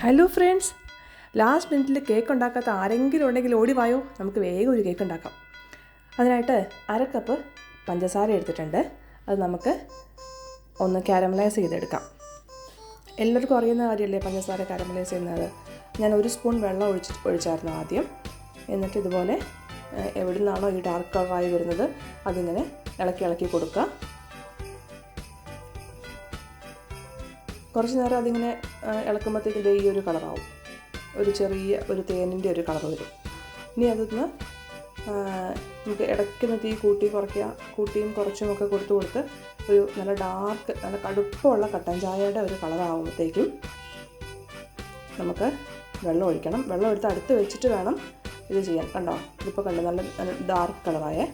Hello friends last മിനിറ്റിൽ cake ഉണ്ടാക്കാത്ത ആരെങ്കിലും ഉണ്ടെങ്കിൽ ഓടി വായോ. നമുക്ക് വേഗം ഒരു കേക്ക് ഉണ്ടാക്കാം. അതിനായിട്ട് അര കപ്പ് പഞ്ചസാര എടുത്തിട്ടുണ്ട്. അത് നമുക്ക് ഒന്ന് കാരമലൈസ് ചെയ്തെടുക്കാം. എല്ലാവർക്കും അറിയുന്ന കാര്യമല്ലേ പഞ്ചസാര കാരമലൈസ് ചെയ്യുന്നത്? ഞാൻ ഒരു സ്പൂൺ വെള്ളം ഒഴിച്ച് ഒഴിച്ചായിരുന്നു ആദ്യം. എന്നിട്ട് ഇതുപോലെ എവിടെ നിന്നാണോ ഈ ഡാർക്ക് കളറായി വരുന്നത് അതിങ്ങനെ ഇളക്കി ഇളക്കി കൊടുക്കുക. കുറച്ച് നേരം അതിങ്ങനെ ഇളക്കുമ്പോഴത്തേക്കും ദേ ഈ ഒരു കളറാവും ഒരു ചെറിയ ഒരു തേനിന്റെ ഒരു കളർ വരും. ഇനി അതൊന്ന് നമുക്ക് ഇടയ്ക്കൊന്ന് തീ കൂട്ടി കുറയ്ക്കുക. കൂട്ടിയും കുറച്ചും ഒക്കെ കൊടുത്ത് കൊടുത്ത് ഒരു നല്ല ഡാർക്ക് നല്ല കടുപ്പമുള്ള കട്ടൻ ചായയുടെ ഒരു കളറാകുമ്പോഴത്തേക്കും നമുക്ക് വെള്ളം ഒഴിക്കണം. വെള്ളം എടുത്ത് അടുത്ത് വെച്ചിട്ട് വേണം ഇത് ചെയ്യാൻ. കണ്ടോ? ഇതിപ്പോൾ കണ്ടോ? നല്ല നല്ല ഡാർക്ക് കളറായേ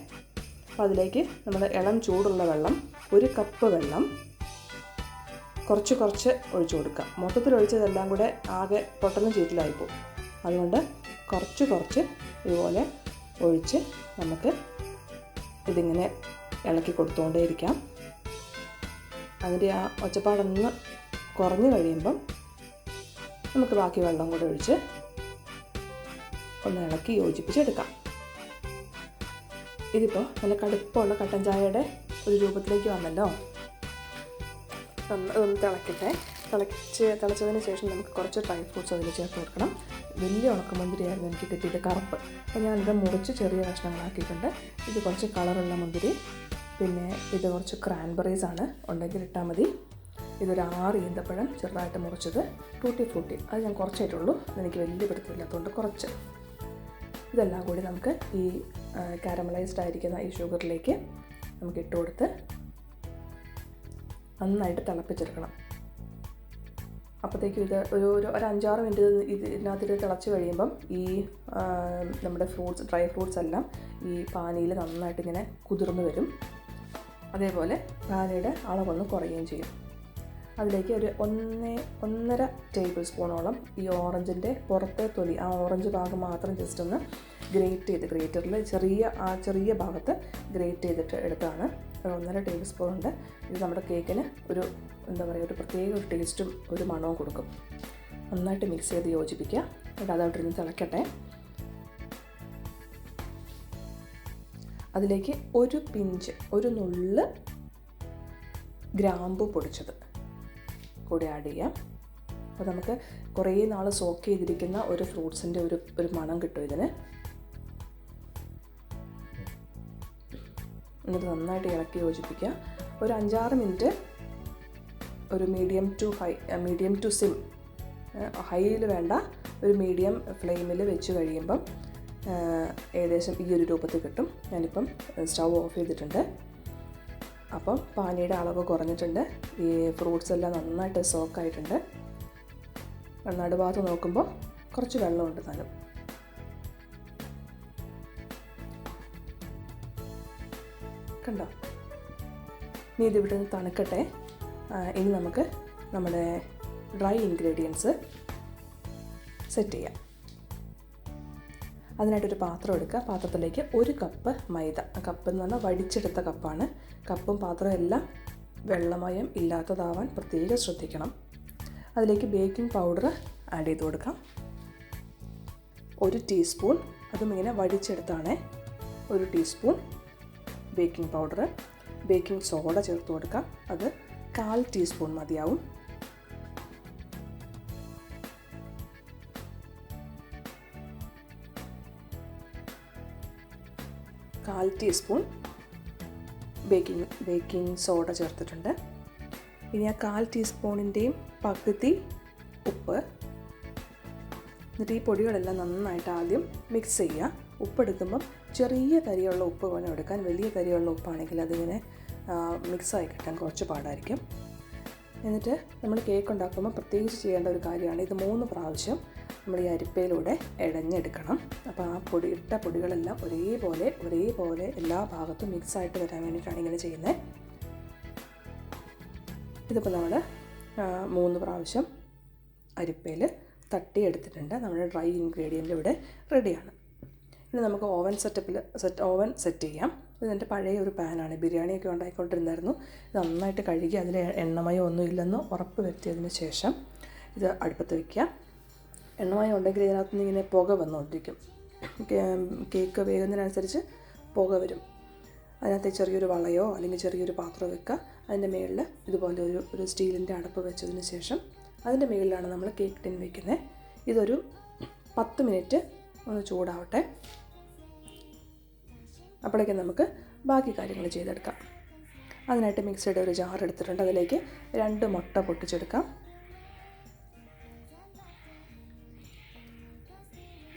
അപ്പോൾ അതിലേക്ക് നമ്മൾ ഇളം ചൂടുള്ള വെള്ളം ഒരു കപ്പ് വെള്ളം കുറച്ച് കുറച്ച് ഒഴിച്ചു കൊടുക്കുക. മൊത്തത്തിൽ ഒഴിച്ചതെല്ലാം കൂടെ ആകെ പൊട്ടന്ന് ചീറ്റിലായിപ്പോവും. അതുകൊണ്ട് കുറച്ച് കുറച്ച് ഇതുപോലെ ഒഴിച്ച് നമുക്ക് ഇതിങ്ങനെ ഇളക്കി കൊടുത്തുകൊണ്ടേയിരിക്കാം. അതിന്റെ ആ ഒച്ചപ്പാടൊന്ന് കുറഞ്ഞു കഴിയുമ്പം നമുക്ക് ബാക്കി വെള്ളം കൂടെ ഒഴിച്ച് ഒന്ന് ഇളക്കി യോജിപ്പിച്ചെടുക്കാം ഇതിപ്പോൾ നല്ല കടുപ്പമുള്ള കട്ടൻ ചായയുടെ ഒരു രൂപത്തിലേക്ക് വന്നല്ലോ. ഒന്ന് തിളക്കട്ടെ. തിളച്ച് തിളച്ചതിന് ശേഷം നമുക്ക് കുറച്ച് ഡ്രൈ ഫ്രൂട്ട്സ് അതിൽ ചേർത്ത് കൊടുക്കണം. വലിയ ഉണക്കമുന്തിരിയായിരുന്നു എനിക്ക് കിട്ടിയത് കറുപ്പ്. അപ്പോൾ ഞാനിത് മുറിച്ച് ചെറിയ കഷ്ണങ്ങളാക്കിയിട്ടുണ്ട്. ഇത് കുറച്ച് കളറുള്ള മുന്തിരി. പിന്നെ ഇത് കുറച്ച് ക്രാൻബെറീസ് ആണ്. ഉണ്ടെങ്കിൽ ഇട്ടാൽ മതി. ഇതൊരു ആറ് ഈന്തപ്പഴം ചെറുതായിട്ട് മുറിച്ചത്. ടൂട്ടി ഫ്രൂട്ടി അത് ഞാൻ കുറച്ചായിട്ടുള്ളൂ. അതെനിക്ക് വലിയ പിടുത്തമില്ലാത്തതുകൊണ്ട് കുറച്ച്. ഇതെല്ലാം കൂടി നമുക്ക് ഈ കാരമലൈസ്ഡ് ആയിരിക്കുന്ന ഈ ഷുഗറിലേക്ക് നമുക്ക് ഇട്ട് കൊടുത്ത് നന്നായിട്ട് തിളപ്പിച്ചെടുക്കണം. അപ്പോഴത്തേക്കും ഇത് ഒരു ഒരു ഒരു അഞ്ചാറ് മിനിറ്റ് ഇത് ഇതിനകത്തിട്ട് തിളച്ച് കഴിയുമ്പം ഈ നമ്മുടെ ഫ്രൂട്ട്സ് ഡ്രൈ ഫ്രൂട്ട്സ് എല്ലാം ഈ പാനിയിൽ നന്നായിട്ട് ഇങ്ങനെ കുതിർന്നു വരും. അതേപോലെ പാനിയുടെ അളവൊന്ന് കുറയുകയും ചെയ്യും. അതിലേക്ക് ഒരു ഒന്നേ ഒന്നര ടേബിൾ സ്പൂണോളം ഈ ഓറഞ്ചിന്റെ പുറത്തെ തൊലി ആ ഓറഞ്ച് ഭാഗം മാത്രം ജസ്റ്റ് ഒന്ന് ഗ്രേറ്റ് ചെയ്ത് ഗ്രേറ്ററിൽ ചെറിയ ആ ചെറിയ ഭാഗത്ത് ഗ്രേറ്റ് ചെയ്തിട്ട് എടുത്താണ് ഒന്നര ടേബിൾ സ്പൂൺ ഉണ്ട്. ഇത് നമ്മുടെ കേക്കിന് ഒരു എന്താ പറയുക ഒരു പ്രത്യേക ഒരു ടേസ്റ്റും ഒരു മണവും കൊടുക്കും. നന്നായിട്ട് മിക്സ് ചെയ്ത് യോജിപ്പിക്കുക. എന്നിട്ട് അതോട്ടിരുന്ന് തിളക്കട്ടെ. അതിലേക്ക് ഒരു പിഞ്ച് ഒരു നുള്ള് ഗ്രാമ്പു പൊടിച്ചത് കൂടി ആഡ് ചെയ്യാം. അപ്പോൾ നമുക്ക് കുറേ നാൾ സോക്ക് ചെയ്തിരിക്കുന്ന ഒരു ഫ്രൂട്ട്സിന്റെ ഒരു ഒരു മണം കിട്ടും ഇതിന്. എന്നിട്ട് നന്നായിട്ട് ഇളക്കി യോജിപ്പിക്കുക. ഒരു അഞ്ചാറ് മിനിറ്റ് ഒരു medium to high medium to sim ഹൈയിൽ വേണ്ട ഒരു മീഡിയം ഫ്ലെയിമിൽ വെച്ച് കഴിയുമ്പം ഏകദേശം ഈ ഒരു രൂപത്തിൽ കിട്ടും. ഞാനിപ്പം സ്റ്റൗ ഓഫ് ചെയ്തിട്ടുണ്ട്. അപ്പം പാനിയുടെ അളവ് കുറഞ്ഞിട്ടുണ്ട്. ഈ ഫ്രൂട്ട്സ് എല്ലാം നന്നായിട്ട് സോക്കായിട്ടുണ്ട് നടുഭാഗത്ത് നോക്കുമ്പോൾ കുറച്ച് വെള്ളമുണ്ട് താനും കണ്ടോ? നീ ഇത് ഇവിടെ നിന്ന് തണുക്കട്ടെ ഇനി നമുക്ക് നമ്മുടെ ഡ്രൈ ഇൻഗ്രീഡിയൻസ് സെറ്റ് ചെയ്യാം. അതിനായിട്ടൊരു പാത്രം എടുക്കുക. പാത്രത്തിലേക്ക് ഒരു കപ്പ് മൈദ. കപ്പ് എന്ന് പറഞ്ഞാൽ വടിച്ചെടുത്ത കപ്പാണ്. കപ്പും പാത്രവും എല്ലാം വെള്ളമയം ഇല്ലാത്തതാവാൻ പ്രത്യേകം ശ്രദ്ധിക്കണം. അതിലേക്ക് ബേക്കിംഗ് പൗഡർ ആഡ് ചെയ്ത് കൊടുക്കാം. ഒരു ടീസ്പൂൺ. അതും ഇങ്ങനെ വടിച്ചെടുത്താണ്. ഒരു teaspoon. Baking powder baking soda ചേർത്ത് കൊടുക്കാം അത് കാൽ ടീസ്പൂൺ മതിയാവും. കാൽ ടീസ്പൂൺ ബേക്കിംഗ് ബേക്കിംഗ് സോഡ ചേർത്തിട്ടുണ്ട്. ഇനി ആ കാൽ ടീസ്പൂണിന്റെയും പകുതി ഉപ്പ്. എന്നിട്ട് ഈ പൊടികളെല്ലാം നന്നായിട്ട് ആദ്യം മിക്സ് ചെയ്യുക. ഉപ്പെടുക്കുമ്പം ചെറിയ തരിയുള്ള ഉപ്പ് വേണം എടുക്കാൻ. വലിയ തരിയുള്ള ഉപ്പാണെങ്കിൽ അതിങ്ങനെ മിക്സായി കിട്ടാൻ കുറച്ച് പാടായിരിക്കും. എന്നിട്ട് നമ്മൾ കേക്ക് ഉണ്ടാക്കുമ്പോൾ പ്രത്യേകിച്ച് ചെയ്യേണ്ട ഒരു കാര്യമാണ് ഇത് മൂന്ന് പ്രാവശ്യം നമ്മൾ ഈ അരിപ്പയിലൂടെ ഇടഞ്ഞെടുക്കണം അപ്പോൾ ആ പൊടി ഇട്ട പൊടികളെല്ലാം ഒരേപോലെ ഒരേപോലെ എല്ലാ ഭാഗത്തും മിക്സായിട്ട് വരാൻ വേണ്ടിയിട്ടാണ് ഇങ്ങനെ ചെയ്യുന്നത്. ഇതിപ്പോൾ നമ്മൾ മൂന്ന് പ്രാവശ്യം അരിപ്പയിൽ തട്ടിയെടുത്തിട്ടുണ്ട്. നമ്മുടെ ഡ്രൈ ഇൻഗ്രീഡിയന്റ് ഇവിടെ റെഡിയാണ് ഇനി നമുക്ക് ഓവൻ സെറ്റപ്പിൽ സെറ്റ് ഓവൻ സെറ്റ് ചെയ്യാം. ഇത് എന്റെ പഴയ ഒരു പാനാണ് ബിരിയാണിയൊക്കെ ഉണ്ടായിക്കൊണ്ടിരുന്നായിരുന്നു. ഇത് നന്നായിട്ട് കഴുകി അതിൽ എണ്ണമയോ ഒന്നും ഇല്ലെന്ന് ഉറപ്പ് വരുത്തിയതിന് ശേഷം ഇത് അടുപ്പത്ത് വയ്ക്കുക എണ്ണമയം ഉണ്ടെങ്കിൽ ഇതിനകത്ത് നിന്ന് ഇങ്ങനെ പുക വന്നുകൊണ്ടിരിക്കും. കേക്ക് വേകുന്നതിനനുസരിച്ച് പുക വരും. അതിനകത്ത് ചെറിയൊരു വളയോ അല്ലെങ്കിൽ ചെറിയൊരു പാത്രം വെക്കുക. അതിന്റെ മുകളിൽ ഇതുപോലെ ഒരു ഒരു സ്റ്റീലിന്റെ അടപ്പ് വെച്ചതിന് ശേഷം അതിന്റെ മുകളിലാണ് നമ്മൾ കേക്ക് ടിൻ വയ്ക്കുന്നത് ഇതൊരു പത്ത് മിനിറ്റ് ഒന്ന് ചൂടാവട്ടെ. അപ്പോഴേക്കും നമുക്ക് ബാക്കി കാര്യങ്ങൾ ചെയ്തെടുക്കാം. അതിനായിട്ട് മിക്സിയുടെ ഒരു ജാർ എടുത്തിട്ടുണ്ട്. അതിലേക്ക് രണ്ട് മുട്ട പൊട്ടിച്ചെടുക്കാം.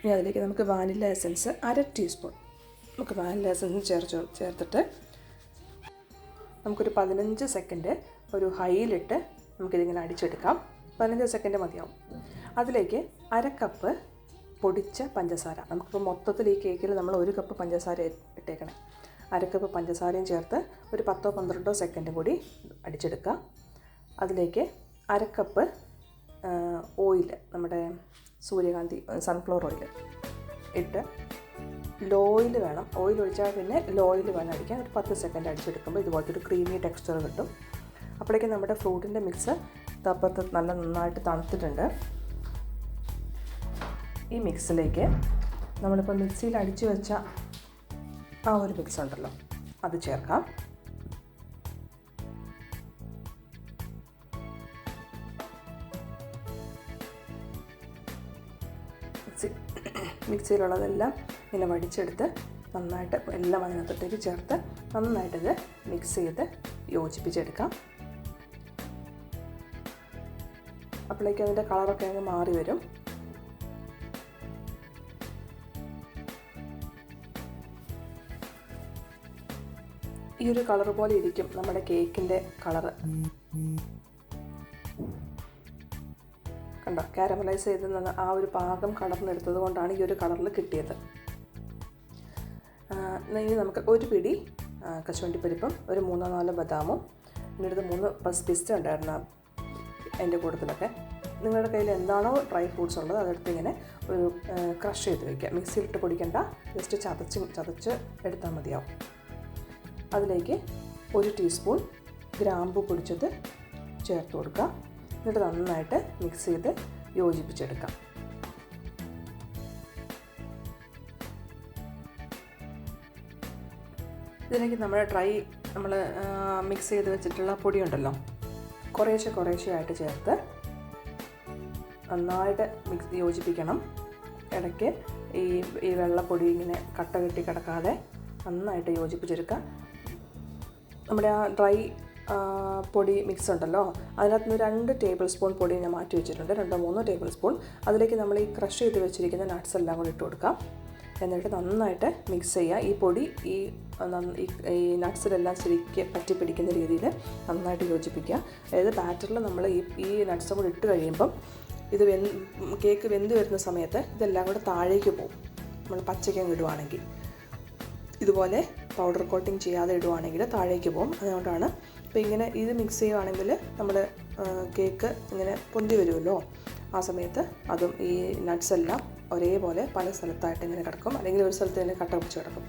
ഇനി അതിലേക്ക് നമുക്ക് വാനില എസൻസ് അര ടീസ്പൂൺ. നമുക്ക് വാനില എസൻസ് ചേർച്ചോ ചേർത്തിട്ട് നമുക്കൊരു പതിനഞ്ച് സെക്കൻഡ് ഒരു ഹൈയിലിട്ട് നമുക്കിതിങ്ങനെ അടിച്ചെടുക്കാം. പതിനഞ്ച് സെക്കൻഡ് മതിയാവും. അതിലേക്ക് അര കപ്പ് പൊടിച്ച പഞ്ചസാര. നമുക്കിപ്പോൾ മൊത്തത്തിൽ ഈ കേക്കിൽ നമ്മൾ ഒരു കപ്പ് പഞ്ചസാര ഇട്ടേക്കണം. അരക്കപ്പ് കപ്പ് പഞ്ചസാരയും ചേർത്ത് ഒരു പത്തോ പന്ത്രണ്ടോ സെക്കൻഡ് കൂടി അടിച്ചെടുക്കുക. അതിലേക്ക് അരക്കപ്പ് കപ്പ് ഓയിൽ നമ്മുടെ സൂര്യകാന്തി സൺഫ്ലവർ ഓയിൽ ഇട്ട് ലോയിൽ വേണം. ഓയിൽ ഒഴിച്ചാൽ പിന്നെ ലോയിൽ വേണം അടിക്കാൻ. ഒരു പത്ത് സെക്കൻഡ് അടിച്ചെടുക്കുമ്പോൾ ഇതുപോലത്തെ ഒരു ക്രീമി ടെക്സ്ചർ കിട്ടും. അപ്പോഴേക്കും നമ്മുടെ ഫ്രൂട്ടിന്റെ മിക്സ് തപ്പത്ത് നല്ല നന്നായിട്ട് തണുത്തിട്ടുണ്ട്. ഈ മിക്സിലേക്ക് നമ്മളിപ്പോൾ മിക്സിയിൽ അടിച്ചു വെച്ച ആ ഒരു മിക്സ് ഉണ്ടല്ലോ അത് ചേർക്കാം. മിക്സി മിക്സിയിലുള്ളതെല്ലാം ഇങ്ങനെ വടിച്ചെടുത്ത് നന്നായിട്ട് എല്ലാം അതിനകത്തോട്ടേക്ക് ചേർത്ത് നന്നായിട്ടിത് മിക്സ് ചെയ്ത് യോജിപ്പിച്ചെടുക്കാം. അപ്പോഴേക്കും അതിന്റെ കളറൊക്കെ അങ്ങ് മാറി വരും. ഈ ഒരു കളർ പോലെ ഇരിക്കും നമ്മുടെ കേക്കിന്റെ കളറ്. കണ്ടോ? കാരമലൈസ് ചെയ്ത് നിന്ന് ആ ഒരു പാകം കളർന്നെടുത്തത് കൊണ്ടാണ് ഈ ഒരു കളറിൽ കിട്ടിയത്. ഇനി നമുക്ക് ഒരു പിടി കശുവണ്ടി കശുവണ്ടിപ്പരിപ്പും ഒരു മൂന്നോ നാലോ ബദാമും അടുത്ത് മൂന്ന് പസ് പിസ്റ്റ് ഉണ്ടായിരുന്നു എന്റെ കൂട്ടത്തിലൊക്കെ. നിങ്ങളുടെ കയ്യിൽ എന്താണോ ഡ്രൈ ഫ്രൂട്ട്സ് ഉള്ളത് അതെടുത്ത് ഇങ്ങനെ ഒരു ക്രഷ് ചെയ്ത് വയ്ക്കുക മിക്സിയിലിട്ട് പൊടിക്കണ്ട ജസ്റ്റ് ചതച്ച് ചതച്ച് എടുത്താൽ മതിയാവും. അതിലേക്ക് ഒരു ടീസ്പൂൺ ഗ്രാമ്പു പൊടിച്ചത് ചേർത്ത് കൊടുക്കുക. എന്നിട്ട് നന്നായിട്ട് മിക്സ് ചെയ്ത് യോജിപ്പിച്ചെടുക്കാം. ഇതിലേക്ക് നമ്മൾ ഡ്രൈ നമ്മൾ മിക്സ് ചെയ്ത് വെച്ചിട്ടുള്ള പൊടിയുണ്ടല്ലോ. കുറേശ്ശെ കുറേശ്ശെ ആയിട്ട് ചേർത്ത് നന്നായിട്ട് മിക്സ് യോജിപ്പിക്കണം. ഇടയ്ക്ക് ഈ ഈ വെള്ളപ്പൊടി ഇങ്ങനെ കട്ട കെട്ടി കിടക്കാതെ നന്നായിട്ട് യോജിപ്പിച്ചെടുക്കുക. നമ്മുടെ ആ ഡ്രൈ പൊടി മിക്സ് ഉണ്ടല്ലോ അതിനകത്ത് നിന്ന് രണ്ട് ടേബിൾ സ്പൂൺ പൊടി ഞാൻ മാറ്റി വെച്ചിട്ടുണ്ട്. രണ്ടോ മൂന്നോ ടേബിൾ സ്പൂൺ അതിലേക്ക് നമ്മൾ ഈ ക്രഷ് ചെയ്ത് വെച്ചിരിക്കുന്ന നട്ട്സ് എല്ലാം കൂടി ഇട്ട് കൊടുക്കാം. എന്നിട്ട് നന്നായിട്ട് മിക്സ് ചെയ്യുക. ഈ പൊടി ഈ ഈ- നട്ട്സിലെല്ലാം ശരിക്ക് പറ്റി പിടിക്കുന്ന രീതിയിൽ നന്നായിട്ട് യോജിപ്പിക്കുക. അതായത് ബാറ്ററിൽ നമ്മൾ ഈ ഈ നട്ട്സും കൂടി ഇട്ട് കഴിയുമ്പം ഇത് വെന്ത് കേക്ക് വെന്ത് വരുന്ന സമയത്ത് ഇതെല്ലാം കൂടെ താഴേക്ക് പോകും. നമ്മൾ പച്ചയ്ക്കങ്ങ് ഇടുവാണെങ്കിൽ. ഇതുപോലെ പൗഡർ കോട്ടിങ് ചെയ്യാതെ ഇടുവാണെങ്കിൽ താഴേക്ക് പോകും. അതുകൊണ്ടാണ് അപ്പോൾ ഇങ്ങനെ ഇത് മിക്സ് ചെയ്യുവാണെങ്കിൽ നമ്മുടെ കേക്ക് ഇങ്ങനെ പൊന്തി വരുമല്ലോ. ആ സമയത്ത് അതും ഈ നട്ട്സ് എല്ലാം ഒരേപോലെ പല സ്ഥലത്തായിട്ട് ഇങ്ങനെ കിടക്കും. അല്ലെങ്കിൽ ഒരു സ്ഥലത്ത് തന്നെ കട്ട പിടിച്ച് കിടക്കും.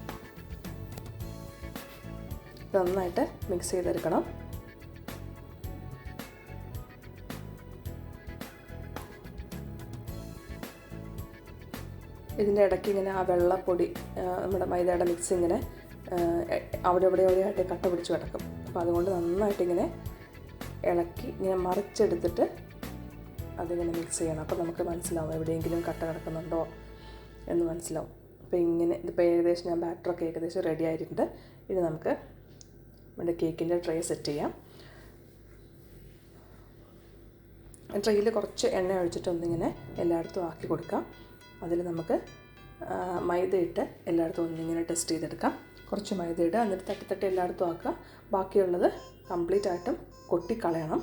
നന്നായിട്ട് മിക്സ് ചെയ്തെടുക്കണം. ഇതിന്റെ ഇടയ്ക്ക് ഇങ്ങനെ ആ വെള്ളപ്പൊടി നമ്മുടെ മൈദയുടെ മിക്സ് ഇങ്ങനെ അവിടെ ഇവിടെ എവിടെയായിട്ട് കട്ട പിടിച്ച് കിടക്കും. അപ്പോൾ അതുകൊണ്ട് നന്നായിട്ട് ഇങ്ങനെ ഇളക്കി ഇങ്ങനെ മറിച്ചെടുത്തിട്ട് അതിങ്ങനെ മിക്സ് ചെയ്യണം. അപ്പോൾ നമുക്ക് മനസ്സിലാവും എവിടെയെങ്കിലും കട്ട കിടക്കുന്നുണ്ടോ എന്ന് മനസ്സിലാവും. അപ്പോൾ ഇങ്ങനെ ഇതിപ്പോൾ ഏകദേശം ഞാൻ ബാറ്ററൊക്കെ ഏകദേശം റെഡി ആയിട്ടുണ്ട്. ഇനി നമുക്ക് നമ്മുടെ കേക്കിന്റെ ട്രേ സെറ്റ് ചെയ്യാം. ട്രെയിൽ കുറച്ച് എണ്ണ ഒഴിച്ചിട്ട് ഒന്നിങ്ങനെ എല്ലായിടത്തും ആക്കി കൊടുക്കാം. അതിൽ നമുക്ക് മൈദ ഇട്ട് എല്ലായിടത്തും ഒന്നിങ്ങനെ ടെസ്റ്റ് ചെയ്തെടുക്കാം. കുറച്ച് മൈദ ഇടുക. എന്നിട്ട് തട്ടിത്തട്ടി തട്ടി എല്ലായിടത്തും ആക്കുക. ബാക്കിയുള്ളത് കംപ്ലീറ്റ് ആയിട്ടും കൊട്ടിക്കളയണം.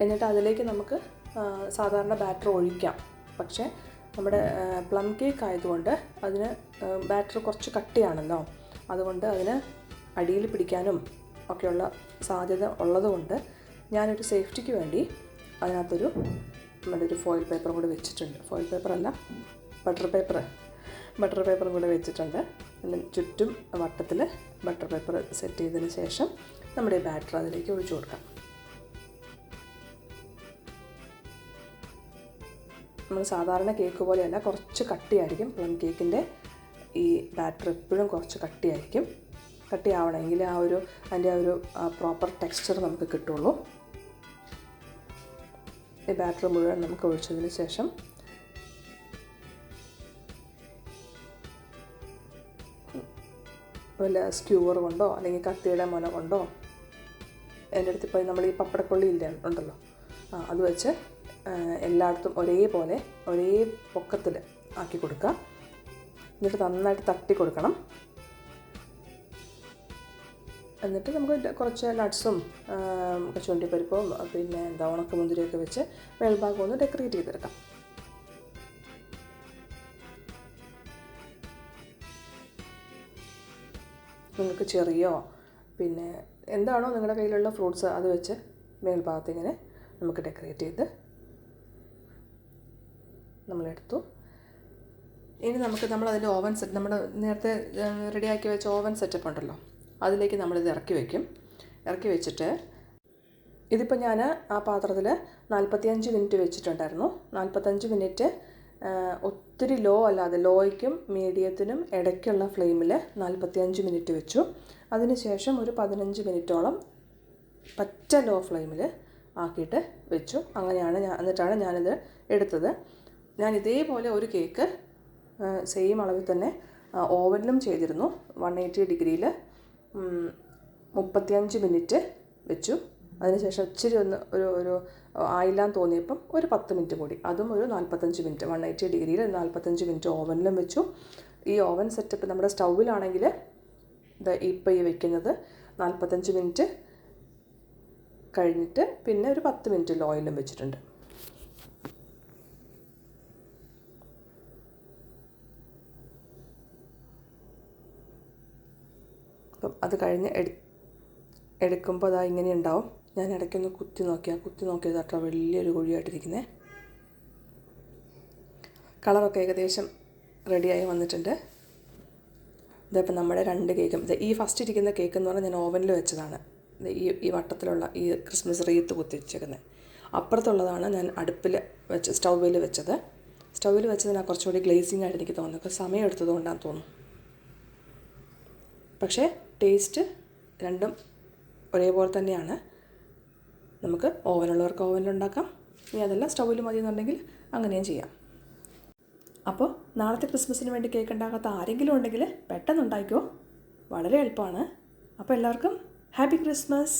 എന്നിട്ട് അതിലേക്ക് നമുക്ക് സാധാരണ ബാറ്റർ ഒഴിക്കാം. പക്ഷേ നമ്മുടെ പ്ലം കേക്ക് ആയതുകൊണ്ട് അതിന് ബാറ്റർ കുറച്ച് കട്ടിയാണല്ലോ. അതുകൊണ്ട് അതിന് അടിയിൽ പിടിക്കാനും ഒക്കെയുള്ള സാധ്യത ഉള്ളതുകൊണ്ട് ഞാനൊരു സേഫ്റ്റിക്ക് വേണ്ടി അതിനകത്തൊരു നമ്മുടെ ഫോയിൽ പേപ്പറും കൂടി വെച്ചിട്ടുണ്ട്. ഫോയിൽ പേപ്പർ അല്ല ബട്ടർ പേപ്പർ ബട്ടർ പേപ്പറും കൂടെ വെച്ചിട്ടുണ്ട്. അതിന് ചുറ്റും വട്ടത്തിൽ ബട്ടർ പേപ്പർ സെറ്റ് ചെയ്തതിന് ശേഷം നമ്മുടെ ഈ ബാറ്റർ അതിലേക്ക് ഒഴിച്ചു കൊടുക്കാം. നമ്മൾ സാധാരണ കേക്ക് പോലെയല്ല കുറച്ച് കട്ടിയായിരിക്കും. പ്ലം കേക്കിന്റെ ഈ ബാറ്റർ എപ്പോഴും കുറച്ച് കട്ടിയായിരിക്കും. കട്ടിയാവണമെങ്കിൽ ആ ഒരു അതിന്റെ ആ ഒരു പ്രോപ്പർ ടെക്സ്ചർ നമുക്ക് കിട്ടുള്ളൂ. ഈ ബാറ്റർ മുഴുവൻ നമുക്ക് ഒഴിച്ചതിന് ശേഷം വല്ല സ്ക്യൂവർ കൊണ്ടോ അല്ലെങ്കിൽ കത്തിയുടെ മുന കൊണ്ടോ എന്റെ അടുത്ത് ഇപ്പോൾ നമ്മൾ ഈ പപ്പടക്കൊള്ളി ഇല്ല ഉണ്ടല്ലോ. ആ അത് വെച്ച് എല്ലായിടത്തും ഒരേപോലെ ഒരേ പൊക്കത്തിൽ ആക്കി കൊടുക്കുക. എന്നിട്ട് നന്നായിട്ട് തട്ടി കൊടുക്കണം. എന്നിട്ട് നമുക്ക് കുറച്ച് നട്ട്സും കശുവണ്ടിപ്പരിപ്പും പിന്നെ എന്താ ഉണക്കമുന്തിരിയൊക്കെ വെച്ച് മേൽഭാഗം ഒന്ന് ഡെക്കറേറ്റ് ചെയ്തെടുക്കാം. നിങ്ങൾക്ക് ചെറിയോ പിന്നെ എന്താണോ നിങ്ങളുടെ കയ്യിലുള്ള ഫ്രൂട്ട്സ് അത് വെച്ച് മേൽഭാഗത്ത് ഇങ്ങനെ നമുക്ക് ഡെക്കറേറ്റ് ചെയ്ത് നമ്മളെടുത്തു. ഇനി നമുക്ക് നമ്മൾ അതിന്റെ ഓവൻ സെറ്റ് നമ്മുടെ നേരത്തെ റെഡിയാക്കി വെച്ച ഓവൻ സെറ്റപ്പ് ഉണ്ടല്ലോ. അതിലേക്ക് നമ്മളിത് ഇറക്കി വയ്ക്കും ഇറക്കി വെച്ചിട്ട് ഇതിപ്പോൾ ഞാൻ ആ പാത്രത്തിൽ നാൽപ്പത്തിയഞ്ച് മിനിറ്റ് വെച്ചിട്ടുണ്ടായിരുന്നു. നാൽപ്പത്തഞ്ച് മിനിറ്റ് ഒത്തിരി ലോ അല്ലാതെ ലോയ്ക്കും മീഡിയത്തിനും ഇടയ്ക്കുള്ള ഫ്ലെയിമിൽ നാൽപ്പത്തിയഞ്ച് മിനിറ്റ് വെച്ചു. അതിനുശേഷം ഒരു പതിനഞ്ച് മിനിറ്റോളം പറ്റ ലോ ഫ്ലെയിമിൽ ആക്കിയിട്ട് വെച്ചു. അങ്ങനെയാണ് ഞാൻ എന്നിട്ടാണ് ഞാനിത് എടുത്തത്. ഞാൻ ഇതേപോലെ ഒരു കേക്ക് സെയിം അളവിൽ തന്നെ ഓവനിലും ചെയ്തിരുന്നു. വൺ എയ്റ്റി ഡിഗ്രിയിൽ മുപ്പത്തിയഞ്ച് മിനിറ്റ് വെച്ചു. അതിനുശേഷം ഇച്ചിരി ഒന്ന് ഒരു ഒരു ആയില്ലാന്ന് തോന്നിയപ്പം ഒരു പത്ത് മിനിറ്റ് കൂടി. അതും ഒരു നാൽപ്പത്തഞ്ച് മിനിറ്റ് വൺ എയ്റ്റി ഡിഗ്രിയിൽ നാൽപ്പത്തഞ്ച് മിനിറ്റ് ഓവനിലും വെച്ചു. ഈ ഓവൻ സെറ്റപ്പ് നമ്മുടെ സ്റ്റൗവിലാണെങ്കിൽ ഇത് ഇപ്പോൾ ഈ വെക്കുന്നത് നാൽപ്പത്തഞ്ച് മിനിറ്റ് കഴിഞ്ഞിട്ട് പിന്നെ ഒരു പത്ത് മിനിറ്റ് ലോയിലും വെച്ചിട്ടുണ്ട്. അപ്പം അത് കഴിഞ്ഞ് എടു എടുക്കുമ്പോൾ അതാ ഇങ്ങനെ ഉണ്ടാവും. ഞാൻ ഇടയ്ക്കൊന്ന് കുത്തി നോക്കിയാൽ കുത്തി നോക്കിയത് അത്ര വലിയൊരു കുഴിയായിട്ടിരിക്കുന്നത് കളറൊക്കെ ഏകദേശം റെഡിയായി വന്നിട്ടുണ്ട്. ഇതിപ്പോൾ നമ്മുടെ രണ്ട് കേക്കും. ഇത് ഈ ഫസ്റ്റ് ഇരിക്കുന്ന കേക്ക് എന്ന് പറഞ്ഞാൽ ഞാൻ ഓവനിൽ വെച്ചതാണ്. ഈ ഈ വട്ടത്തിലുള്ള ഈ ക്രിസ്മസ് റീത്ത് കുത്തി വെച്ചേക്കുന്നത് അപ്പുറത്തുള്ളതാണ് ഞാൻ അടുപ്പിൽ വെച്ച് സ്റ്റൗവിൽ വെച്ചത്. സ്റ്റൗവിൽ വെച്ചതിനാണ് കുറച്ചുകൂടി ഗ്ലേസിങ് ആയിട്ട് എനിക്ക് തോന്നുന്നു സമയം എടുത്തത് കൊണ്ടാണ് തോന്നുന്നു. പക്ഷേ ടേസ്റ്റ് രണ്ടും ഒരേപോലെ തന്നെയാണ്. നമുക്ക് ഓവനുള്ളവർക്ക് ഓവനിലുണ്ടാക്കാം ഇനി അതല്ല സ്റ്റൗവിൽ മതി എന്നുണ്ടെങ്കിൽ അങ്ങനെയും ചെയ്യാം. അപ്പോൾ നാളത്തെ ക്രിസ്മസിന് വേണ്ടി കേക്ക് ഉണ്ടാക്കാത്ത ആരെങ്കിലും ഉണ്ടെങ്കിൽ പെട്ടെന്ന് ഉണ്ടാക്കിയോ വളരെ എളുപ്പമാണ്. അപ്പോൾ എല്ലാവർക്കും ഹാപ്പി ക്രിസ്മസ്